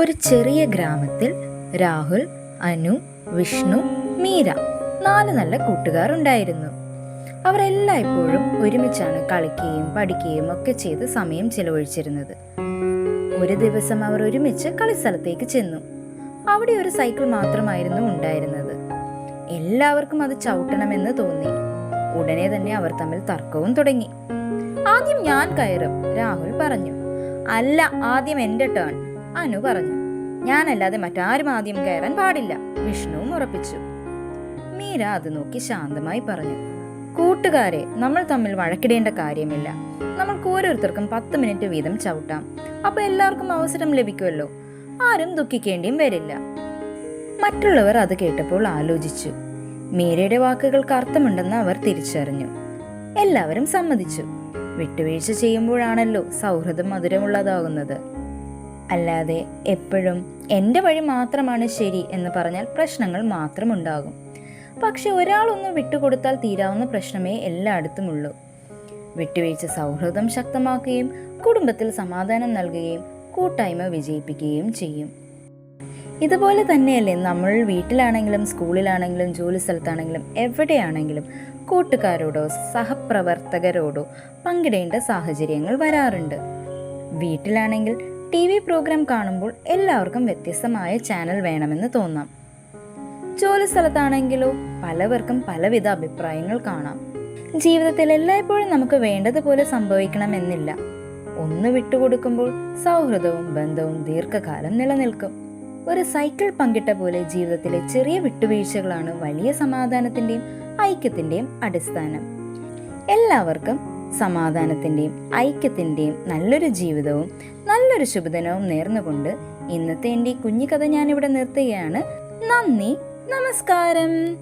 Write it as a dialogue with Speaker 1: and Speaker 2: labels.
Speaker 1: ഒരു ചെറിയ ഗ്രാമത്തിൽ രാഹുൽ അനു വിഷ്ണു മീര നാല് നല്ല കൂട്ടുകാർ ഉണ്ടായിരുന്നു അവർ ഒരുമിച്ചാണ് കളിക്കുകയും പഠിക്കുകയും ഒക്കെ ചെയ്ത് സമയം ചിലവഴിച്ചിരുന്നത്. ഒരു ദിവസം അവർ ഒരുമിച്ച് കളിസ്ഥലത്തേക്ക് ചെന്നു. അവിടെ ഒരു സൈക്കിൾ മാത്രമായിരുന്നു ഉണ്ടായിരുന്നത്. എല്ലാവർക്കും അത് ചവിട്ടണമെന്ന് തോന്നി. ഉടനെ തന്നെ അവർ തമ്മിൽ തർക്കവും തുടങ്ങി. ആദ്യം ഞാൻ കയറും രാഹുൽ പറഞ്ഞു. അല്ല ആദ്യം എന്റെ ടേൺ അനു പറഞ്ഞു. ഞാനല്ലാതെ മറ്റാരും ആദ്യം കയറാൻ പാടില്ല. വിഷ്ണുവും ഉറപ്പിച്ചു. മീര അത് നോക്കി ശാന്തമായി പറഞ്ഞു. കൂട്ടുകാരെ നമ്മൾ തമ്മിൽ വഴക്കിടേണ്ട കാര്യമില്ല. നമ്മൾക്ക് ഓരോരുത്തർക്കും പത്ത് മിനിറ്റ് വീതം ചവിട്ടാം. അപ്പൊ എല്ലാവർക്കും അവസരം ലഭിക്കുമല്ലോ. ആരും ദുഃഖിക്കേണ്ടിയും വരില്ല. മറ്റുള്ളവർ അത് കേട്ടപ്പോൾ ആലോചിച്ചു. മീരയുടെ വാക്കുകൾക്ക് അർത്ഥമുണ്ടെന്ന് അവർ തിരിച്ചറിഞ്ഞു. എല്ലാവരും സമ്മതിച്ചു. വിട്ടുവീഴ്ച ചെയ്യുമ്പോഴാണല്ലോ സൗഹൃദം മധുരമുള്ളതാകുന്നത്. അല്ലാതെ എപ്പോഴും എന്റെ വഴി മാത്രമാണ് ശരി എന്ന് പറഞ്ഞാൽ പ്രശ്നങ്ങൾ മാത്രമുണ്ടാകും. പക്ഷെ ഒരാളൊന്ന് വിട്ടുകൊടുത്താൽ തീരാവുന്ന പ്രശ്നമേ എല്ലായിടത്തും ഉള്ളൂ. വിട്ടുവീഴ്ച സൗഹൃദം ശക്തമാക്കുകയും കുടുംബത്തിൽ സമാധാനം നൽകുകയും കൂട്ടായ്മ വിജയിപ്പിക്കുകയും ചെയ്യും. ഇതുപോലെ തന്നെയല്ലേ നമ്മൾ വീട്ടിലാണെങ്കിലും സ്കൂളിലാണെങ്കിലും ജോലി സ്ഥലത്താണെങ്കിലും എവിടെയാണെങ്കിലും കൂട്ടുകാരോടോ സഹപ്രവർത്തകരോടോ പങ്കിടേണ്ട സാഹചര്യങ്ങൾ വരാറുണ്ട്. വീട്ടിലാണെങ്കിൽ ടി വി പ്രോഗ്രാം കാണുമ്പോൾ എല്ലാവർക്കും വ്യത്യസ്തമായ ചാനൽ വേണമെന്ന് തോന്നാം. ജോലി സ്ഥലത്താണെങ്കിലോ പലവർക്കും പലവിധ അഭിപ്രായങ്ങൾ കാണാം. ജീവിതത്തിൽ എല്ലായ്പ്പോഴും നമുക്ക് വേണ്ടതുപോലെ സംഭവിക്കണമെന്നില്ല. ഒന്ന് വിട്ടുകൊടുക്കുമ്പോൾ സൗഹൃദവും ബന്ധവും ദീർഘകാലം നിലനിൽക്കും. ഒരു സൈക്കിൾ പങ്കിട്ട പോലെ ജീവിതത്തിലെ ചെറിയ വിട്ടുവീഴ്ചകളാണ് വലിയ സമാധാനത്തിന്റെയും ഐക്യത്തിന്റെയും അടിസ്ഥാനം. എല്ലാവർക്കും സമാധാനത്തിന്റെയും ഐക്യത്തിന്റെയും നല്ലൊരു ജീവിതവും നല്ലൊരു ശുഭദിനവും നേർന്നുകൊണ്ട് ഇന്നത്തെ എന്റെ ഈ കുഞ്ഞു കഥ ഞാനിവിടെ നിർത്തുകയാണ്. നന്ദി. നമസ്കാരം.